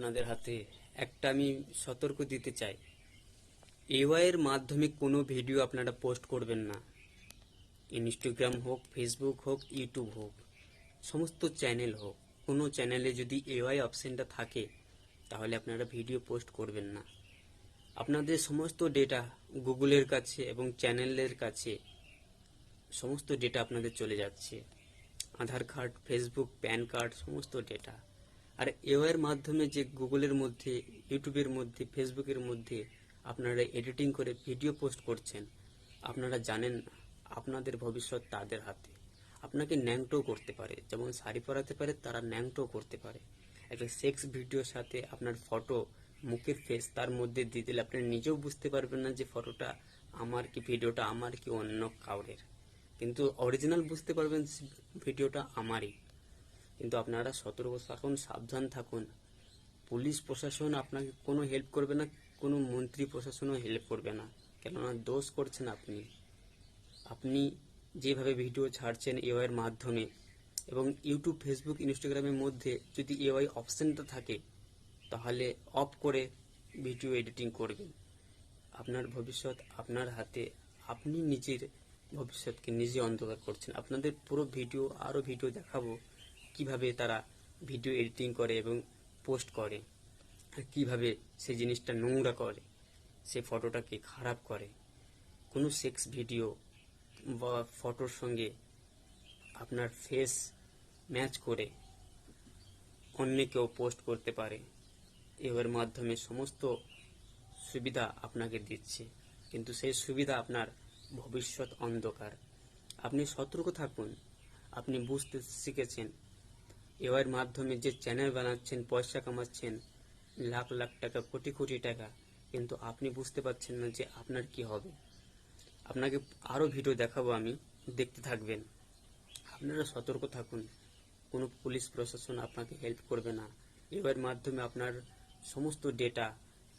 আপনাদের হাতে একটা আমি সতর্ক দিতে চাই। এওয়াই এর মাধ্যমে কোনো ভিডিও আপনারা পোস্ট করবেন না। ইনস্টাগ্রাম হোক ফেসবুক হোক ইউটিউব হোক, সমস্ত চ্যানেল হোক, কোনো চ্যানেলে যদি এওয়াই অপশনটা থাকে, তাহলে আপনারা ভিডিও পোস্ট করবেন না। আপনাদের সমস্ত ডেটা গুগলের কাছে এবং চ্যানেলের কাছে সমস্ত ডেটা আপনাদের চলে যাচ্ছে। Aadhaar card Facebook PAN card, সমস্ত ডেটা। আর এওয়ের মাধ্যমে যে গুগলের মধ্যে, ইউটিউবের মধ্যে, ফেসবুকের মধ্যে আপনারা এডিটিং করে ভিডিও পোস্ট করছেন, আপনারা জানেন আপনাদের ভবিষ্যৎ তাদের হাতে। আপনাকে ন্যাংটো করতে পারে, যেমন শাড়ি পরাতে পারে, তারা ন্যাংটো করতে পারে। একটা সেক্স ভিডিওর সাথে আপনার ফটো, মুখের ফেস তার মধ্যে দিয়ে দিলে আপনি নিজেও বুঝতে পারবেন না যে ফটোটা আমার কি, ভিডিওটা আমার কি, অন্য কাউরের। কিন্তু অরিজিনাল বুঝতে পারবেন ভিডিওটা আমারই। কিন্তু আপনারা সতর্ক থাকুন, সাবধান থাকুন। পুলিশ প্রশাসন আপনাকে কোনো হেল্প করবে না, কোনো মন্ত্রী প্রশাসনও হেল্প করবে না। কেননা দোষ করছেন আপনি। আপনি যেভাবে ভিডিও ছাড়ছেন এওয়াইয়ের মাধ্যমে এবং ইউটিউব ফেসবুক ইনস্টাগ্রামের মধ্যে যদি এওয়াই অপশানটা থাকে, তাহলে অফ করে ভিডিও এডিটিং করবেন। আপনার ভবিষ্যৎ আপনার হাতে, আপনি নিজের ভবিষ্যৎকে নিজে অন্ধকার করছেন। আপনাদের পুরো ভিডিও আরও ভিডিও দেখাবো। কীভাবে তারা ভিডিও এডিটিং করে এবং পোস্ট করে? আর কীভাবে সেই জিনিসটা নোংরা করে? সে ফটোটাকে খারাপ করে? কোনো সেক্স ভিডিও বা ফটোর সঙ্গে আপনার ফেস ম্যাচ করে অন্য কেউ পোস্ট করতে পারে। এর মাধ্যমে সমস্ত সুবিধা আপনাকে দিচ্ছে। কিন্তু সেই সুবিধা আপনার ভবিষ্যৎ অন্ধকার। আপনি সতর্ক থাকুন। আপনি বুঝতে শিখেছেন এর মাধ্যমে যে চ্যানেল বানাচ্ছেন, পয়সা কামাচ্ছেন, লাখ লাখ টাকা, কোটি কোটি টাকা, কিন্তু আপনি বুঝতে পারছেন না যে আপনার কি হবে। আপনাকে আরও ভিডিও দেখাবো আমি, দেখতে থাকবেন। আপনারা সতর্ক থাকুন। কোনো পুলিশ প্রশাসন আপনাকে হেল্প করবে না। এর মাধ্যমে আপনার সমস্ত ডেটা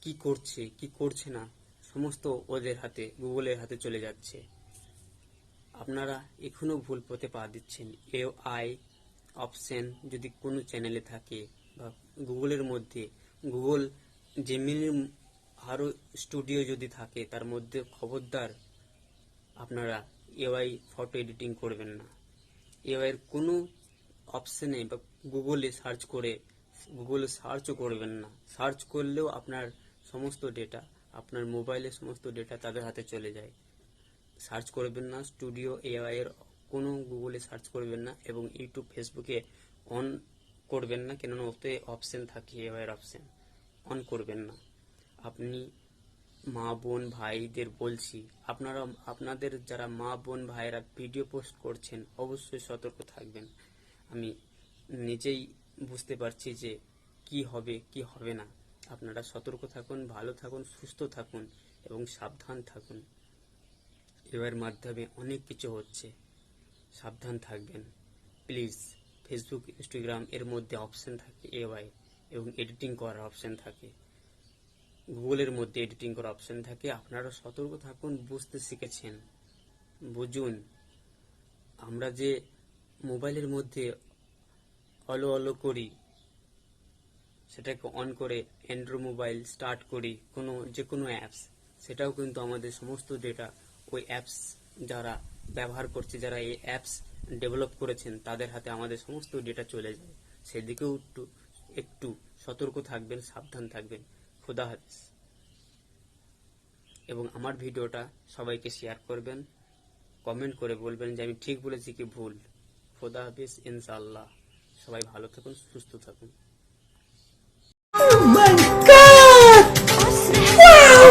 কি করছে কি করছে না, সমস্ত ওদের হাতে, গুগলের হাতে চলে যাচ্ছে। আপনারা এখনও ভুল পথে পা দিচ্ছেন। এ আই অপশন যদি কোনো চ্যানেলে থাকে বা গুগলের মধ্যে, গুগল জেমিনির আরও স্টুডিও যদি থাকে, তার মধ্যে খবরদার আপনারা এআই ফটো এডিটিং করবেন না। এআইয়ের কোনো অপশানে বা গুগলে সার্চ করে, গুগলে সার্চও করবেন না। সার্চ করলেও আপনার সমস্ত ডেটা আপনার মোবাইলের সমস্ত ডেটা তাদের হাতে চলে যায়। সার্চ করবেন না স্টুডিও এআই এর কোনো গুগলে সার্চ করবেন না এবং ইউটিউব ফেসবুকে অন করবেন না, কেননা ওতে অপশন থাকে এর অপশন অন করবেন না। আপনি মা, বোন, ভাইদের বলছি, আপনারা, আপনাদের যারা মা, বোন, ভাইয়েরা ভিডিও পোস্ট করছেন, অবশ্যই সতর্ক থাকবেন। আমি নিজেই বুঝতে পারছি যে কি হবে কি হবে না। আপনারা সতর্ক থাকুন, ভালো থাকুন, সুস্থ থাকুন এবং সাবধান থাকুন। এর মাধ্যমে অনেক কিছু হচ্ছে। সাবধান থাকবেন। প্লিজ ফেসবুক ইনস্টাগ্রাম এর মধ্যে অপশন থাকে এআই এবং এডিটিং করার অপশন থাকে। গুগলের মধ্যে এডিটিং করার অপশন থাকে। আপনারা সতর্ক থাকুন, বুঝতে শিখেছেন। বুঝুন, আমরা যে মোবাইলের মধ্যে অলো অলো করি, সেটাকে অন করে অ্যান্ড্রয়েড মোবাইল স্টার্ট করি, কোনো যে কোনো অ্যাপস সেটাও কিন্তু আমাদের সমস্ত ডেটা ওই অ্যাপস যারা ব্যবহার করছে, যারা এই অ্যাপস ডেভেলপ করেছেন, তাদের হাতে আমাদের সমস্ত ডেটা চলে যায়। সেদিকেও একটু একটু সতর্ক থাকবেন, সাবধান থাকবেন। খোদা হাফিজ। এবং আমার ভিডিওটা সবাইকে শেয়ার করবেন কমেন্ট করে বলবেন যে আমি ঠিক বলেছি কি ভুল। খোদা হাফিজ ইনশাল্লাহ সবাই ভালো থাকুন, সুস্থ থাকুন। Oh my god! Wow!